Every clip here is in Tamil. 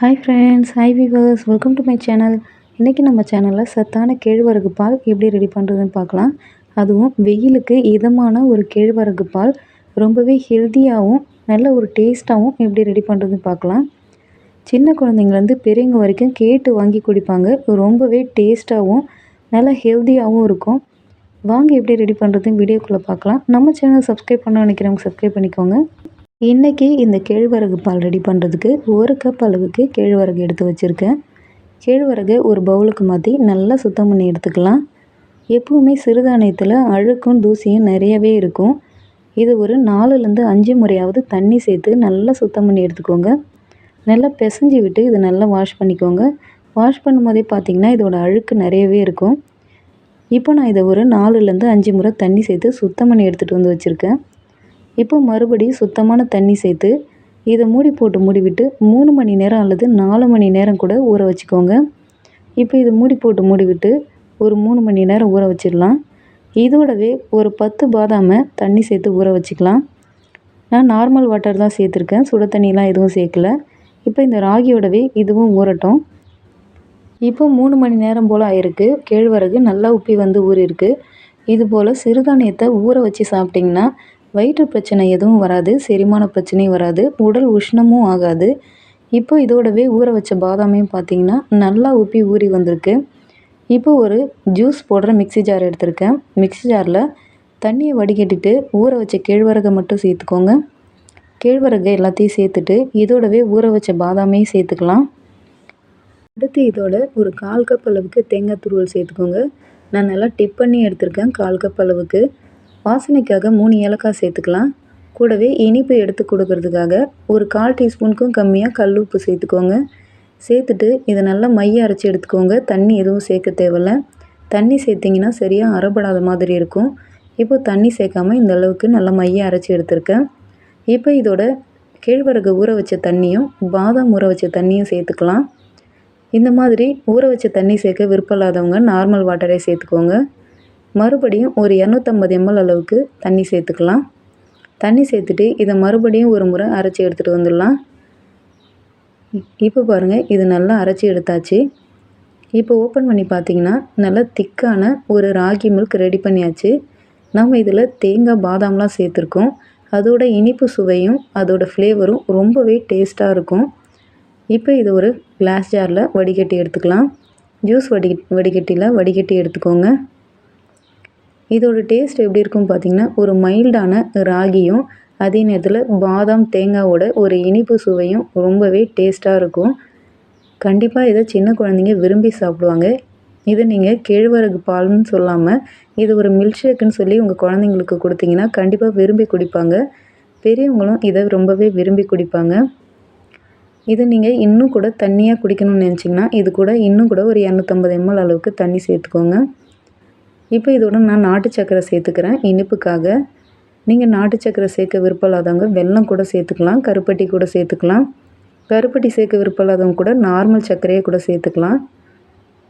Hi friends hi viewers welcome to my channel இன்றைக்கி நம்ம சேனலில் சத்தான கேழ்வரகு பால் எப்படி ரெடி பண்ணுறதுன்னு பார்க்கலாம். அதுவும் வெயிலுக்கு இதமான ஒரு கேழ்வரகு பால் ரொம்பவே ஹெல்த்தியாகவும் நல்ல ஒரு டேஸ்ட்டாகவும் எப்படி ரெடி பண்ணுறதுன்னு பார்க்கலாம். சின்ன குழந்தைங்கலேருந்து பெரியவங்க வரைக்கும் கேட்டு வாங்கி குடிப்பாங்க. ரொம்பவே டேஸ்ட்டாகவும் நல்ல ஹெல்த்தியாகவும் இருக்கும். வாங்க எப்படி ரெடி பண்ணுறதுன்னு வீடியோக்குள்ளே பார்க்கலாம். நம்ம சேனல் சப்ஸ்கிரைப் பண்ண நினைக்கிறவங்க சப்ஸ்கிரைப் பண்ணிக்கோங்க. இன்றைக்கி இந்த கேழ்வரகு பால் ரெடி பண்ணுறதுக்கு ஒரு கப் அளவுக்கு கேழ்வரகு எடுத்து வச்சுருக்கேன். கேழ்வரகை ஒரு பவுலுக்கு மாற்றி நல்லா சுத்தம் பண்ணி எடுத்துக்கலாம். எப்பவுமே சிறுதானியத்தில் அழுக்கும் தூசியும் நிறையவே இருக்கும். இது ஒரு நாலுலேருந்து அஞ்சு முறையாவது தண்ணி சேர்த்து நல்லா சுத்தம் பண்ணி எடுத்துக்கோங்க. நல்லா பிசைஞ்சி விட்டு இது நல்லா வாஷ் பண்ணிக்கோங்க. வாஷ் பண்ணும்போதே பார்த்திங்கன்னா இதோட அழுக்கு நிறையவே இருக்கும். இப்போ நான் இதை ஒரு நாலுலேருந்து அஞ்சு முறை தண்ணி சேர்த்து சுத்தம் பண்ணி எடுத்துகிட்டு வந்து வச்சுருக்கேன். இப்போ மறுபடியும் சுத்தமான தண்ணி சேர்த்து இதை மூடி போட்டு மூடிவிட்டு மூணு மணி நேரம் அல்லது நாலு மணி நேரம் கூட ஊற வச்சுக்கோங்க. இப்போ இது மூடி போட்டு மூடிவிட்டு ஒரு மூணு மணி நேரம் ஊற வச்சிடலாம். இதோடவே ஒரு பத்து பாதாமை தண்ணி சேர்த்து ஊற வச்சுக்கலாம். நான் நார்மல் வாட்டர் தான் சேர்த்துருக்கேன். சுட தண்ணியெலாம் எதுவும் சேர்க்கல. இப்போ இந்த ராகியோடவே இதுவும் ஊறட்டும். இப்போ மூணு மணி நேரம் போல் ஆயிருக்கு. கேழ்வரகு நல்லா உப்பி வந்து ஊறிருக்கு இது போல் சிறுதானியத்தை ஊற வச்சு சாப்பிட்டிங்கன்னா வயிற்று பிரச்சனை எதுவும் வராது செரிமான பிரச்சனையும் வராது உடல் உஷ்ணமும் ஆகாது. இப்போ இதோடவே ஊற வச்ச பாதாமையும் பார்த்தீங்கன்னா நல்லா உப்பி ஊறி வந்திருக்கு. இப்போ ஒரு ஜூஸ் போடுற மிக்சி ஜார் எடுத்திருக்கேன். மிக்சி ஜாரில் தண்ணியை வடிகட்டிட்டு ஊற வச்ச கேழ்வரகை மட்டும் சேர்த்துக்கோங்க. கேழ்வரகை எல்லாத்தையும் சேர்த்துட்டு இதோடவே ஊற வச்ச பாதாமையும் சேர்த்துக்கலாம். அடுத்து இதோட ஒரு கால் கப் அளவுக்கு தேங்காய் துருவல் சேர்த்துக்கோங்க. நான் நல்லா டிப் பண்ணி எடுத்திருக்கேன் கால் கப் அளவுக்கு. வாசனைக்காக மூணு ஏலக்காய் சேர்த்துக்கலாம். கூடவே இனிப்பு எடுத்து கொடுக்கறதுக்காக ஒரு கால் டீஸ்பூனுக்கும் கம்மியாக கல் உப்பு சேர்த்துக்கோங்க. சேர்த்துட்டு இதை நல்லா மைய அரைச்சி எடுத்துக்கோங்க. தண்ணி எதுவும் சேர்க்க தேவையில்ல. தண்ணி சேர்த்திங்கன்னா சரியாக அறப்படாத மாதிரி இருக்கும். இப்போ தண்ணி சேர்க்காமல் இந்த அளவுக்கு நல்லா மைய அரைச்சி எடுத்திருக்கேன். இப்போ இதோட கேழ்வரகு ஊற வச்ச தண்ணியும் பாதாம் ஊற வச்ச தண்ணியும் சேர்த்துக்கலாம். இந்த மாதிரி ஊற வச்ச தண்ணி சேர்க்க விருப்பம் இல்லாதவங்க நார்மல் வாட்டரே சேர்த்துக்கோங்க. மறுபடியும் ஒரு இரநூத்தம்பது எம்எல் அளவுக்கு தண்ணி சேர்த்துக்கலாம். தண்ணி சேர்த்துட்டு இதை மறுபடியும் ஒரு முறை அரைச்சி எடுத்துகிட்டு வந்துடலாம். இப்போ பாருங்கள் இது நல்லா அரைச்சி எடுத்தாச்சு. இப்போ ஓப்பன் பண்ணி பார்த்தீங்கன்னா நல்லா திக்கான ஒரு ராகி மில்க் ரெடி பண்ணியாச்சு. நம்ம இதில் தேங்காய் பாதாம்லாம் சேர்த்துருக்கோம். அதோட இனிப்பு சுவையும் அதோட ஃப்ளேவரும் ரொம்பவே டேஸ்ட்டாக இருக்கும். இப்போ இது ஒரு கிளாஸ் ஜாரில் வடிகட்டி எடுத்துக்கலாம். ஜூஸ் வடி வடிகட்டியில் வடிகட்டி எடுத்துக்கோங்க. இதோட டேஸ்ட் எப்படி இருக்கும் பார்த்தீங்கன்னா ஒரு மைல்டான ராகியும் அதே நேரத்தில் பாதாம் தேங்காவோட ஒரு இனிப்பு சுவையும் ரொம்பவே டேஸ்ட்டாக இருக்கும். கண்டிப்பாக இதை சின்ன குழந்தைங்க விரும்பி சாப்பிடுவாங்க. இதை நீங்கள் கேழ்வரகு பால்னு சொல்லாமல் இது ஒரு மில்க் ஷேக்குன்னு சொல்லி உங்கள் குழந்தைங்களுக்கு கொடுத்தீங்கன்னா கண்டிப்பாக விரும்பி குடிப்பாங்க. பெரியவங்களும் இதை ரொம்பவே விரும்பி குடிப்பாங்க. இதை நீங்கள் இன்னும் கூட தண்ணியாக குடிக்கணும்னு நினச்சிங்கன்னா இது கூட இன்னும் கூட ஒரு இரநூத்தம்பது எம்எல் அளவுக்கு தண்ணி சேர்த்துக்கோங்க. இப்போ இதோட நான் நாட்டு சக்கரை சேர்த்துக்கிறேன். இனிப்புக்காக. நீங்கள் நாட்டு சக்கரை சேர்க்க விருப்பம் வெல்லம் கூட சேர்த்துக்கலாம் கருப்பட்டி கூட சேர்த்துக்கலாம். கருப்பட்டி சேர்க்க விருப்பம் இல்லாதவங்க கூட நார்மல் சர்க்கரையை கூட சேர்த்துக்கலாம்.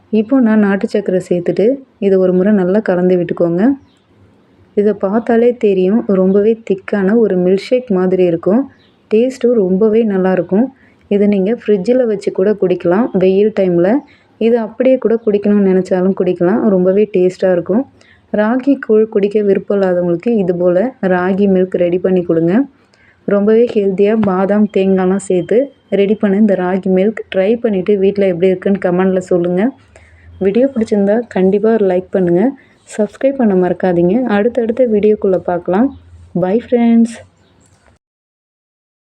இப்போ நான் நாட்டு சக்கரை சேர்த்துட்டு இதை ஒரு முறை நல்லா கலந்து விட்டுக்கோங்க. இதை பார்த்தாலே தெரியும் ரொம்பவே திக்கான ஒரு மில்க் ஷேக் மாதிரி இருக்கும். டேஸ்ட்டும் ரொம்பவே நல்லாயிருக்கும் இதை நீங்கள் ஃப்ரிட்ஜில் வச்சு கூட குடிக்கலாம். வெயில் டைமில் இது அப்படியே கூட குடிக்கணும்னு நினச்சாலும் குடிக்கலாம். ரொம்பவே டேஸ்ட்டாக இருக்கும். ராகி கூழ் குடிக்க விருப்பம் இல்லாதவங்களுக்கு இது போல் ராகி மில்க் ரெடி பண்ணி கொடுங்க. ரொம்பவே ஹெல்த்தியாக பாதாம் தேங்காய்லாம் சேர்த்து ரெடி பண்ண இந்த ராகி மில்க் ட்ரை பண்ணிவிட்டு வீட்டில் எப்படி இருக்குன்னு கமெண்டில் சொல்லுங்கள் வீடியோ பிடிச்சிருந்தா கண்டிப்பாக ஒரு லைக் பண்ணுங்கள் சப்ஸ்கிரைப் பண்ண மறக்காதீங்க. அடுத்தடுத்த வீடியோக்குள்ளே பார்க்கலாம். Bye friends